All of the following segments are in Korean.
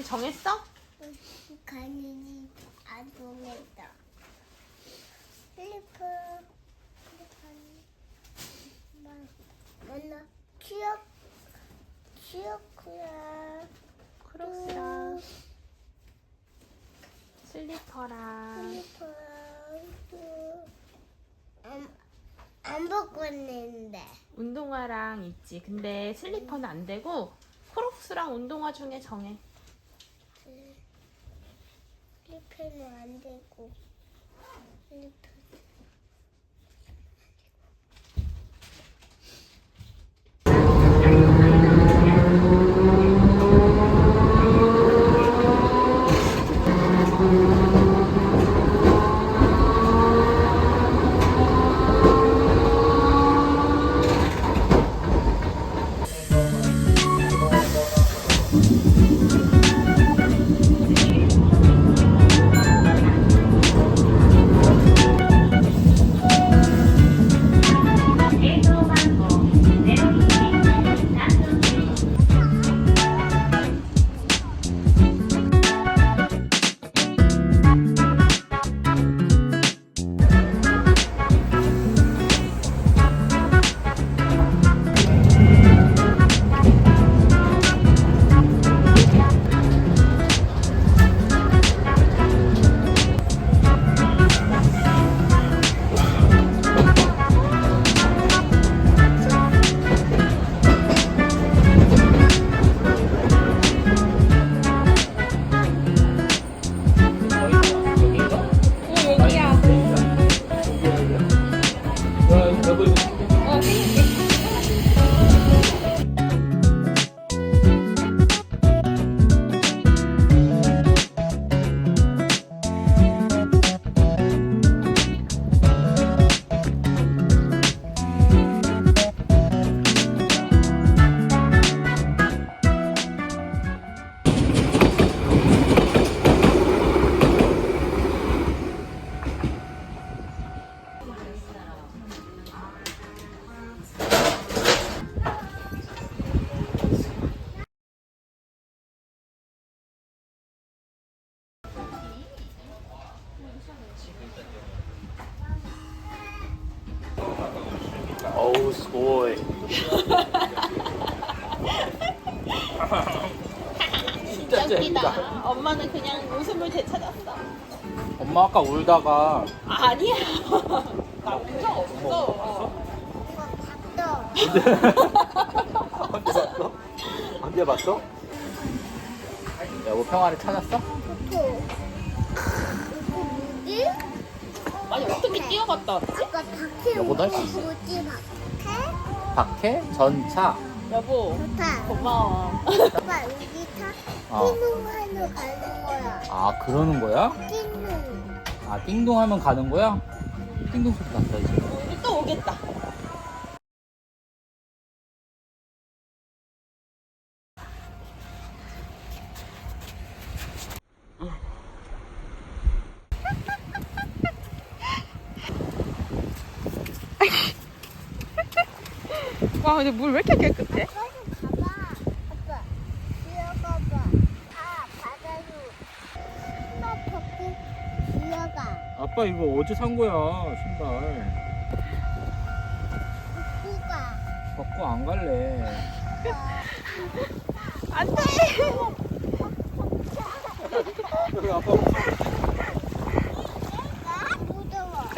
어디 정했어? 간이 안 동했다. 슬리퍼. 만나 취업 취업구야. 크록스랑 슬리퍼랑 슬리퍼. 안, 안 벗고 있는데. 운동화랑 있지. 근데 슬리퍼는 안 되고 크록스랑 운동화 중에 정해. 슬리퍼는 안 되고. 스고이 진짜 재밌다 엄마는 그냥 웃음을 되찾았어. 엄마 아까 울다가 아니야. 나운적 없어. 닭도. 언제 봤어? 언제 봤어? 여보 평화를 찾았어? 아니 어떻게 뛰어갔다 왔지? 여보도 할수 있어. 박해? 전차 여보 좋다. 고마워. 아빠 여기 타 어. 띵동하러 가는 거야. 아 그러는 거야? 띵동. 아 띵동 하면 가는 거야? 띵동 소리 났다 이제 우리 또 오겠다. 와 근데 물왜 이렇게 깨끗해? 가봐. 아빠 들어가봐. 아 바다로. 신발 벗고 들어가. 아빠 이거 어제 산 거야 신발 누가? 벗고 안 갈래 안 돼. 여기 아빠 무서워.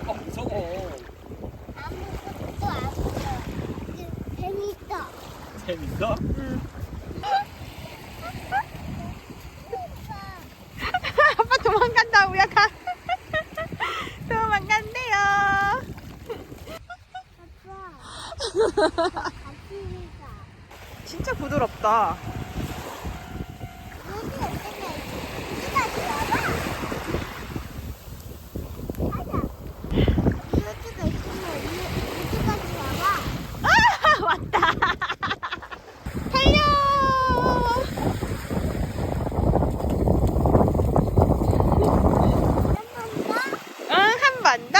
아빠 무서워 아무것도 안 보여. 재밌어. 재밌어? 아빠 도망간다 우야가. 도망간대요. 아빠. 같이 가. 진짜 부드럽다. 여기 어떻게 여기가 들어가? 하자. 여기가 있으면 여기가 들어가. 아, 왔다. 달려. 한번 더. 응, 한 번 더.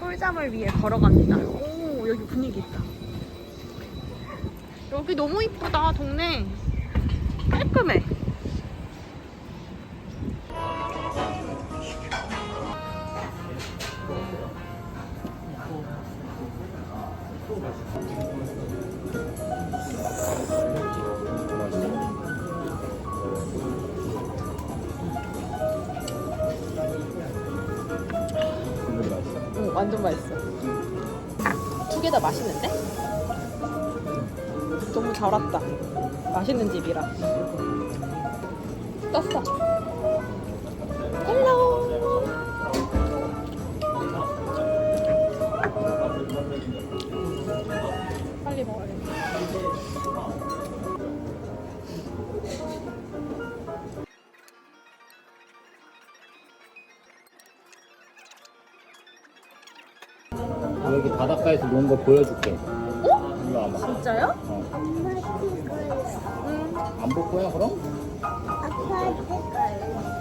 꿀잠을 위해 걸어갑니다. 오, 여기 분위기 있다. 여기 너무 이쁘다, 동네. 깔끔해. 응, 완전 맛있어. 두 개 다 맛있는데? 너무 잘 왔다. 맛있는 집이라. 떴어. 헬로. 빨리 먹어야겠다. 여기 바닷가에서 노는 거 보여줄게. 어? 일로 와봐. 진짜요? 어. 엄마 찍어요. 응. 안 볼 거야 그럼? 아빠 찍어요.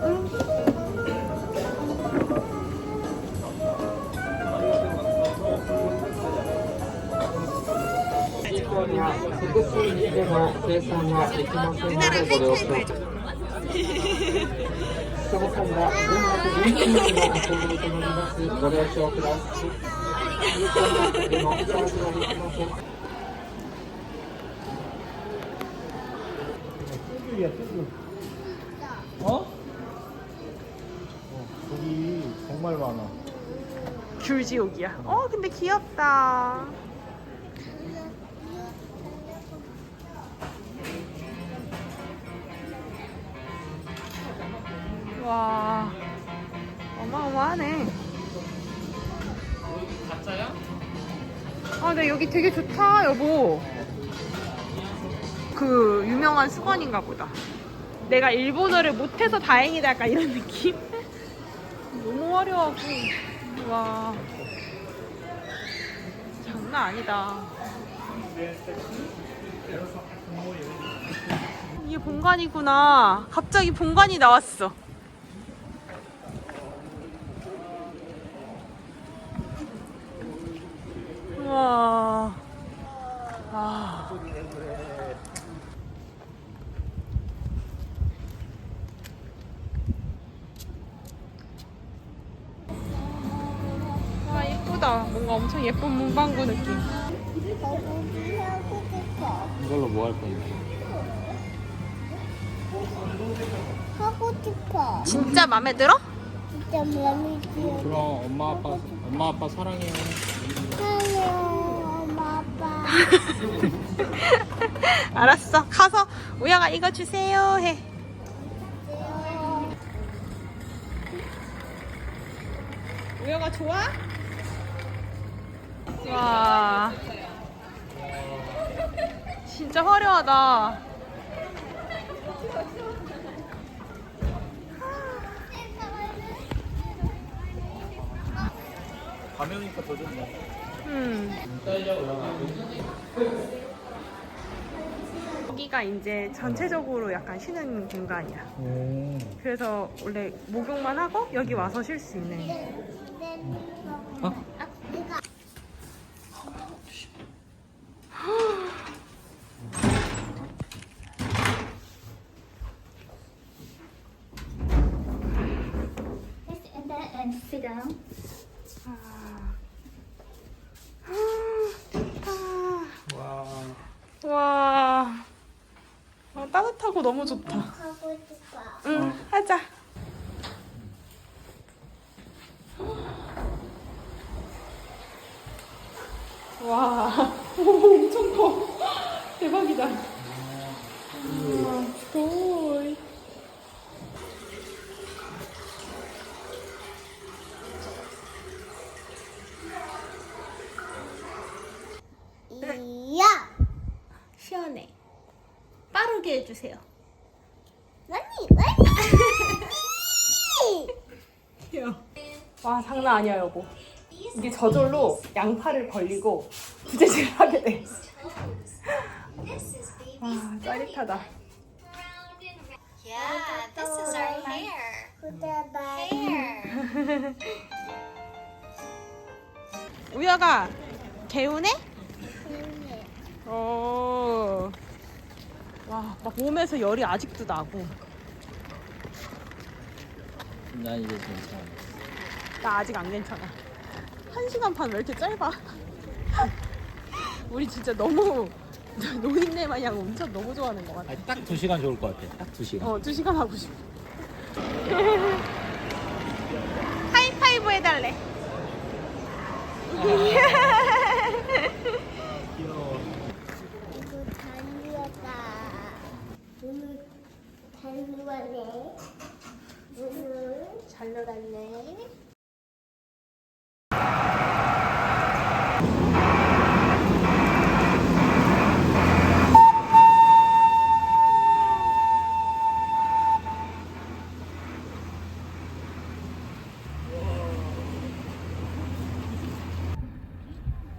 어? 여기 정말 많아. 귤지옥이야. 어, 근데 귀엽다. 와, 어마어마하네. 가짜야? 아, 근데 여기 되게 좋다, 여보. 그 유명한 수건인가 보다. 내가 일본어를 못해서 다행이다, 약간 이런 느낌? 너무 화려하고. 와. 장난 아니다. 이게 본관이구나. 갑자기 본관이 나왔어. 우와. 아. 와, 예쁘다. 뭔가 엄청 예쁜 문방구 느낌. 이걸로 뭐 할 건데? 하고 싶어. 진짜 마음에 들어? 진짜 마음에 들어. 그럼 엄마 아빠 엄마 아빠 사랑해. 아빠. 알았어. 가서 우영아 이거 주세요 해. 우영아 좋아? 와. 진짜 화려하다. 가면이니까 더 좋네. 음. 여기가 이제 전체적으로 약간 쉬는 공간이야. 오. 그래서 원래 목욕만 하고 여기 와서 쉴 수 있는. 어? Let's enter and sit down. 아, 좋다. 와. 와. 아, 따뜻하고 너무 좋다. 하고 싶어. 응, 하자. 와, 엄청 커. 대박이다. 우와, 돌. 이야. 시원해. 빠르게 해주세요. 많이, 많이. 와, 장난 아니야, 여보. 이게 저절로 양팔을 벌리고 부재질을 하게 돼. 와 짜릿하다. Yeah, this is our hair. Goodbye. Hair. 우야가 개운해? 어. 와, 막 몸에서 열이 아직도 나고. 난 이제 괜찮아. 나 아직 안 괜찮아. 한 시간 반 왜 이렇게 짧아? 우리 진짜 너무 노인네 마냥 엄청 너무 좋아하는 것 같아. 아니, 딱두 시간 좋을 것 같아. 딱 두 시간. 어, 두 시간 하고 싶어. 하이파이브 해달래. 이거 달리었다. 오늘 달리왔네. 오늘 잘 놀았네.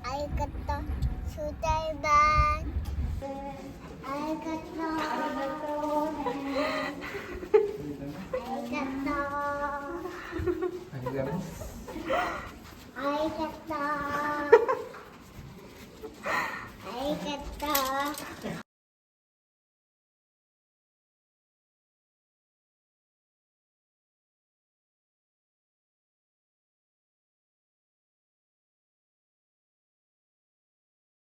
알겠다. 수달만. 알겠다. 알겠다.